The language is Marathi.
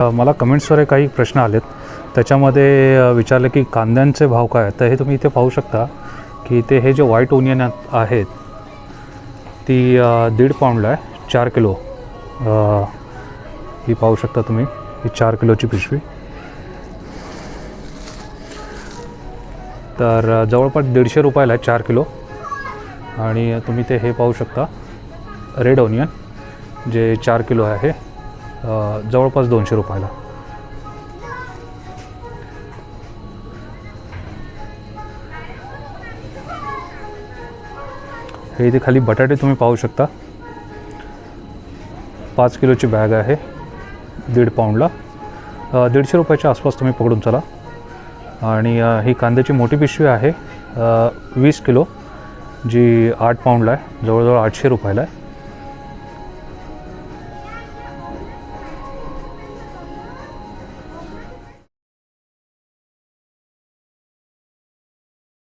मला कमेंट्सवर काही प्रश्न आलेत. त्याच्यामध्ये विचारले विचारलं की कांद्यांचे भाव काय आहेत? तर हे तुम्ही इथे पाहू शकता की इथे हे जे व्हाईट ओनियन आहेत ती दीड पाऊंडला आहे चार किलो. ही पाहू शकता तुम्ही ही चार किलोची पिशवी. तर जवळपास दीडशे रुपयाला आहे चार किलो. आणि तुम्ही ते हे पाहू शकता रेड ओनियन जे चार किलो आहे. जवळपास दोनशे रुपयाला. हे इथे खाली बटाटे तुम्ही पाहू शकता. पाच किलोची बॅग आहे दीड पाऊंडला. दीडशे रुपयाच्या आसपास तुम्ही पकडून चला. आणि ही कांद्याची मोठी पिशवी आहे वीस किलो जी आठ पाऊंडला आहे जवळजवळ आठशे रुपयाला आहे.